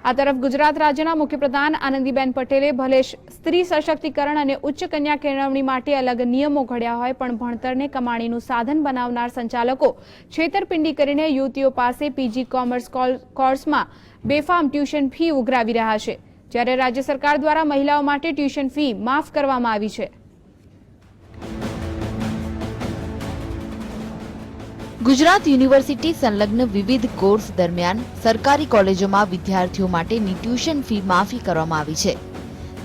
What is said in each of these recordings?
આ તરફ ગુજરાત રાજ્યના મુખ્યપ્રધાન આનંદીબેન પટેલે ભલે સ્ત્રી સશક્તિકરણ અને ઉચ્ચ કન્યા કેળવણી માટે અલગ નિયમો ઘડ્યા હોય, પણ ભણતરને કમાણીનું સાધન બનાવનાર સંચાલકો છેતરપિંડી કરીને યુવતીઓ પાસે પીજી કોમર્સ કોર્સમાં બેફામ ટ્યુશન ફી ઉઘરાવી રહ્યા છે. જ્યારે રાજ્ય સરકાર દ્વારા મહિલાઓ માટે ટ્યુશન ફી માફ કરવામાં આવી છે. ગુજરાત યુનિવર્સિટી સંલગ્ન વિવિધ કોર્સ દરમિયાન સરકારી કોલેજોમાં વિદ્યાર્થીઓ માટેની ટ્યુશન ફી માફી કરવામાં આવી છે.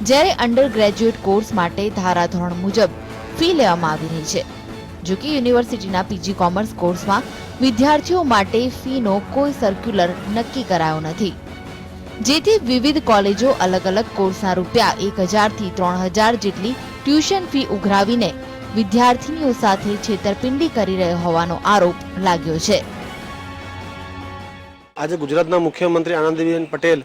જ્યારે અંડર ગ્રેજ્યુએટ કોર્સ માટે ધારાધોરણ મુજબ ફી લેવામાં આવી રહી છે. જો કે યુનિવર્સિટીના પીજી કોમર્સ કોર્સમાં વિદ્યાર્થીઓ માટે ફીનો કોઈ સર્ક્યુલર નક્કી કરાયો નથી. જેથી વિવિધ કોલેજો અલગ અલગ કોર્સના રૂપિયા એક હજારથી ત્રણ હજાર જેટલી ટ્યુશન ફી ઉઘરાવીને વિદ્યાર્થીનીઓ સાથે છેતરપિંડી કરી રહ્યો હોવાનો આરોપ લાગ્યો છે. આજે ગુજરાતના મુખ્યમંત્રી આનંદીબેન પટેલ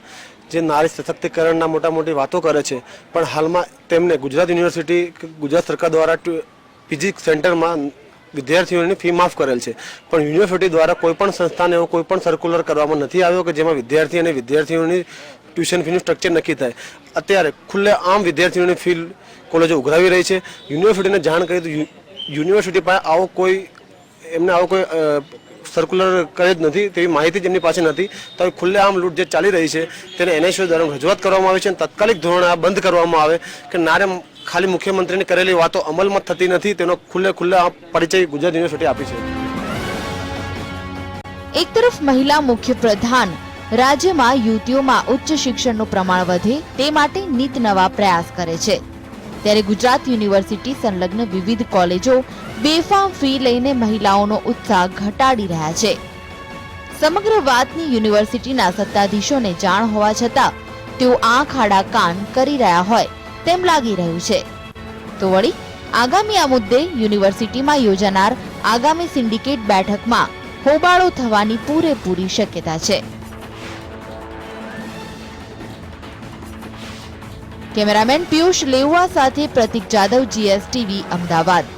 જે નારી સશક્તિકરણના મોટા મોટી વાતો કરે છે, પણ હાલમાં તેમને ગુજરાત યુનિવર્સિટી, ગુજરાત સરકાર દ્વારા પીજી સેન્ટરમાં વિદ્યાર્થીઓની ફી માફ કરેલ છે. પણ યુનિવર્સિટી દ્વારા કોઈ પણ સંસ્થાને એવો કોઈ પણ સર્ક્યુલર કરવામાં નથી આવ્યો કે જેમાં વિદ્યાર્થી અને વિદ્યાર્થીઓની ટ્યુશન ફીનું સ્ટ્રક્ચર નક્કી થાય. અત્યારે ખુલ્લે આમ વિદ્યાર્થીઓની ફી કોલેજો ઉઘરાવી રહી છે. યુનિવર્સિટીને જાણ કરી તો યુનિવર્સિટી પાસે આવો કોઈ, એમને આવો કોઈ સર્ક્યુલર કરે જ નથી તેવી માહિતી જ એમની પાસે નથી. તો ખુલ્લે આમ લૂંટ જે ચાલી રહી છે તેને એનએસઓ દ્વારા રજૂઆત કરવામાં આવી છે અને તાત્કાલિક ધોરણે આ બંધ કરવામાં આવે કે નારે ખાલી મુખ્યમંત્રીની કરેલી વાતો અમલમાં થતી નથી. તેનો ખુલ્લે ખુલ્લે આ પરિચય ગુજરાત યુનિવર્સિટી આપી છે. એક તરફ મહિલા મુખ્ય પ્રધાન રાજ્યમાં યુવતીઓમાં ઉચ્ચ શિક્ષણનું પ્રમાણ વધે તે માટે નીત નવા પ્રયાસ કરે છે. ત્યારે ગુજરાત યુનિવર્સિટી સંલગ્ન વિવિધ કોલેજો બેફામ ફી લઈને મહિલાઓનો ઉત્સાહ ઘટાડી રહ્યા છે. સમગ્ર વાતની યુનિવર્સિટીના સત્તાધીશોને જાણ હોવા છતાં તેઓ આંખ આડા કાન કરી રહ્યા હોય તેમ લાગી રહ્યું છે. તો વળી, આગામી આ મુદ્દે યુનિવર્સિટીમાં યોજાનાર આગામી સિન્ડિકેટ બેઠકમાં હોબાળો થવાની પૂરેપૂરી શક્યતા છે. કેમેરામેન પિયુષ લેઉવા સાથે પ્રતિક જાદવ જીએસટીવી અમદાવાદ.